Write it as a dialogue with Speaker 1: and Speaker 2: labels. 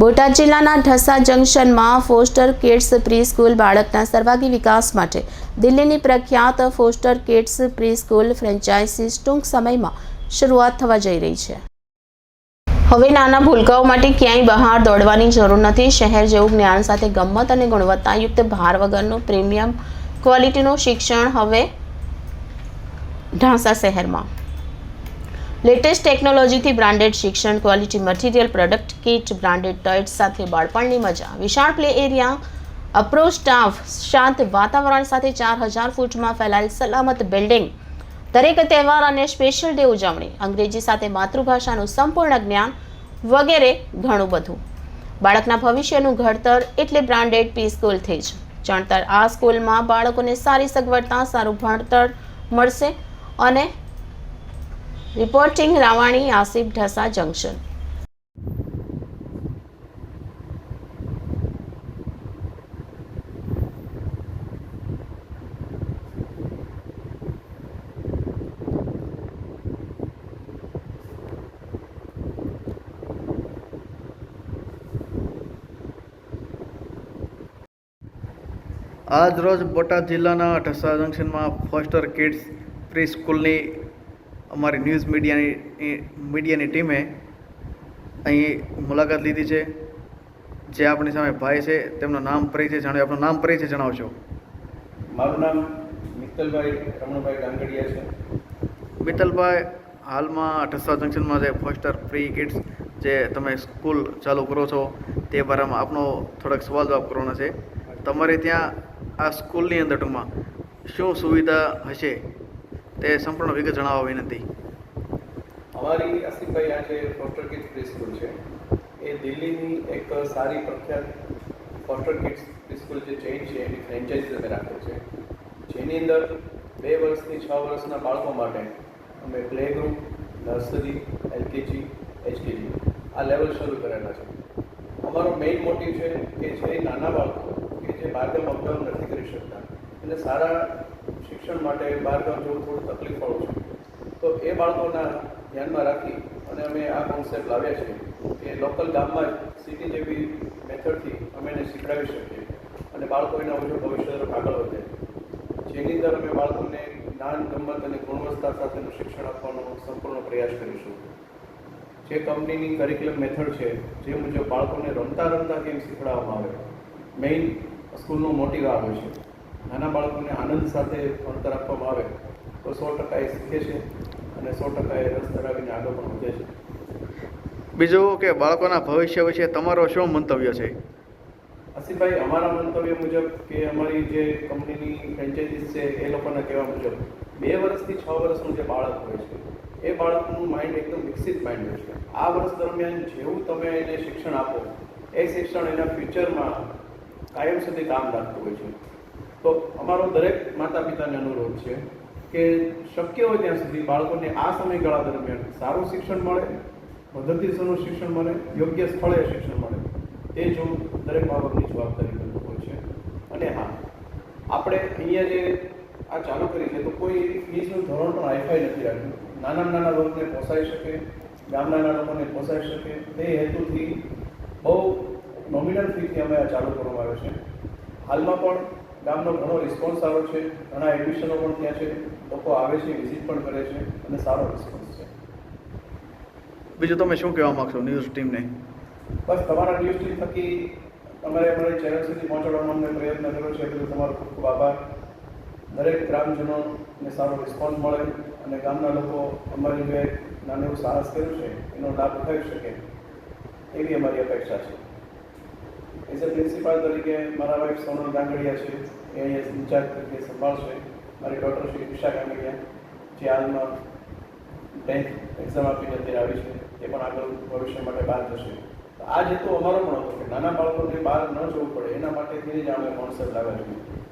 Speaker 1: બોટાદ જિલ્લાના ઢસા જંકશનમાં foster kids pre school બાળકના સર્વાગી વિકાસ માટે દિલ્હીની પ્રખ્યાત Foster Kids pre school franchise ટૂંક સમયમાં શરૂઆત થવા જઈ રહી છે. હવે નાના ભૂલકાઓ માટે ક્યાંય બહાર દોડવાની જરૂર નથી. શહેર જેવું જ્ઞાન સાથે ગમત અને ગુણવત્તાયુક્ત ભાર વગરનું પ્રીમિયમ ક્વોલિટીનું શિક્ષણ હવે ઢાંસા શહેરમાં. લેટેસ્ટ ટેકનોલોજીથી બ્રાન્ડેડ શિક્ષણ quality material product kit branded toys સાથે બાળપણની મજા. વિશાળ પ્લે એરિયા અપ્રોચ સ્ટાફ શાંત વાતાવરણ સાથે ચાર હજાર ફૂટમાં ફેલાયેલ સલામત બિલ્ડિંગ દરેક તહેવાર અને સ્પેશિયલ ડે ઉજવણી. અંગ્રેજી સાથે માતૃભાષાનું સંપૂર્ણ જ્ઞાન વગેરે ઘણું બધું. બાળકના ભવિષ્યનું ઘડતર એટલે બ્રાન્ડેડ પી સ્કૂલથી જ. ચણતર આ સ્કૂલમાં બાળકોને સારી સગવડતા, સારું ભણતર મળશે અને રિપોર્ટિંગ રાવાણી આસિફ ઢસા જંકશન.
Speaker 2: આજ રોજ બોટાદ જિલ્લાના ઢસા જંકશનમાં ફોસ્ટર કિડ્સ પ્રી સ્કૂલની અમારી ન્યૂઝ મીડિયાની મીડિયાની ટીમે અહીં મુલાકાત લીધી છે જે આપણી સામે ભાઈ છે તેમનું નામ પરિચય જાણ્યો આપણું નામ પરિચય જણાવશો?
Speaker 3: મારું નામ મિત્તલભાઈ રમણભાઈ ગાંગડિયા છે.
Speaker 2: મિત્તલભાઈ હાલમાં ઠસ્સા જંકશનમાં જે ફોસ્ટર ફ્રી કિડ્સ જે તમે સ્કૂલ ચાલુ કરો છો તે બારામાં આપનો થોડોક સવાલ જવાબ કરવાનો છે. તમારે ત્યાં આ સ્કૂલની અંદર ટૂંકમાં શું સુવિધા હશે? તે સંપૂર્ણ વિગત જણાવવા વિનંતી.
Speaker 3: અમારી આસિફભાઈ આ જે ફોસ્ટર કિડ્સ સ્કૂલ છે, એ દિલ્હીની એક સારી પ્રખ્યાત ફોસ્ટર કિડ્સ સ્કૂલ જે ચેઇન છે, એની ફ્રેન્ચાઇઝી અમે રાખે છે. જેની અંદર બે વર્ષથી છ વર્ષના બાળકો માટે અમે play group nursery, LKG, HKG, આ લેવલ શરૂ કરેલા છે. અમારો મેઇન મોટિવ છે કે જે નાના બાળકો કે જે બહારગામ અપડાઉન નથી કરી શકતા, અને સારા શિક્ષણ માટે બહારગામ જવું થોડું તકલીફવાળું છે. તો એ બાળકોના ધ્યાનમાં રાખી અને અમે આ કોન્સેપ્ટ લાવ્યા છે કે લોકલ ગામમાં જ સિટી જેવી મેથડથી અમે એને શીખડાવી શકીએ. અને બાળકો એના વધુ ભવિષ્ય તરફ આગળ વધે. જેની અંદર અમે બાળકોને જ્ઞાન, ગમત અને ગુણવત્તા સાથેનું શિક્ષણ આપવાનો સંપૂર્ણ પ્રયાસ કરીશું. જે કંપનીની કરિક્યુલમ મેથડ છે, જે મુજબ બાળકોને રમતા રમતા કેમ શીખવાડવામાં આવે. મેઇન સ્કૂલનો મોટિવ આ હોય છે. નાના બાળકોને આનંદ સાથે ભણતર આપવામાં આવે તો સો ટકા એ શીખે છે અને સો ટકા એ રસ ધરાવીને આગળ પણ વધે છે.
Speaker 2: બીજું કે બાળકોના ભવિષ્ય વિશે તમારો શું મંતવ્ય છે?
Speaker 3: આસિફભાઈ અમારા મંતવ્ય મુજબ કે અમારી જે કંપનીની ફ્રેન્ચાઇઝીસ છે એ લોકોના કહેવા મુજબ બે વર્ષથી છ વર્ષનું જે બાળક હોય છે એ બાળકનું માઇન્ડ એકદમ વિકસિત માઇન્ડ હોય છે. આ વર્ષ દરમિયાન જેવું તમે એને શિક્ષણ આપો એ શિક્ષણ એના ફ્યુચરમાં કાયમ સુધી કામ લાગતું હોય છે. તો અમારો દરેક માતા પિતાને અનુરોધ છે કે શક્ય હોય ત્યાં સુધી બાળકોને આ સમયગાળા દરમિયાન સારું શિક્ષણ મળે, પદ્ધતિસરનું શિક્ષણ મળે, યોગ્ય સ્થળે શિક્ષણ મળે એ જોવું દરેક બાબતની જવાબદારી હોય છે. અને હા, આપણે અહીંયા જે આ ચાલુ કરી છે, તો કોઈ ફીસનું ધોરણ પણ હાઈફાઈ નથી રાખ્યું. નાના નાના વર્ગને પોસાઈ શકે, ગામના નાના લોકોને પોસાઈ શકે, તે હેતુથી બહુ નોમિનલ ફીથી અમે આ ચાલુ કરવામાં આવ્યો છે. હાલમાં પણ ગામનો ઘણો રિસ્પોન્સ સારો છે ઘણા એડમિશનો પણ ત્યાં છે લોકો આવે છે વિઝિટ પણ કરે છે અને સારો રિસ્પોન્સ છે.
Speaker 2: બીજું તમે શું કહેવા માગશો ન્યૂઝ ટીમને
Speaker 3: બસ તમારા ન્યૂઝ ટીમ થકી તમારે અમારી ચેનલ સુધી પહોંચાડવાનો અમને પ્રયત્ન કર્યો છે એટલે તમારો ખૂબ ખૂબ આભાર. દરેક ગ્રામજનોને સારો રિસ્પોન્સ મળે અને ગામના લોકો અમારી જે નાનું સાહસ કર્યું છે એનો લાભ ઉઠાવી શકે એવી અમારી અપેક્ષા છે. એઝ અ પ્રિન્સિપાલ તરીકે મારા વાઇફ સોનલ ગાંગડિયા છે. એ અહીંયા ઇન્ચાર્જ તરીકે સંભાળશે. મારી ડૉક્ટર શ્રી ઈશા ગાંગડિયા, જે હાલમાં ટેન્થ એક્ઝામ આપીને અત્યારે આવી છે. એ પણ આગળ ભવિષ્ય માટે બહાર જશે. આ હેતુ અમારો પણ હતો કે નાના બાળકોને બહાર ન જવું પડે. એના માટે ધીરે જ અમે કોન્સેપ્ટ લાવ્યા છીએ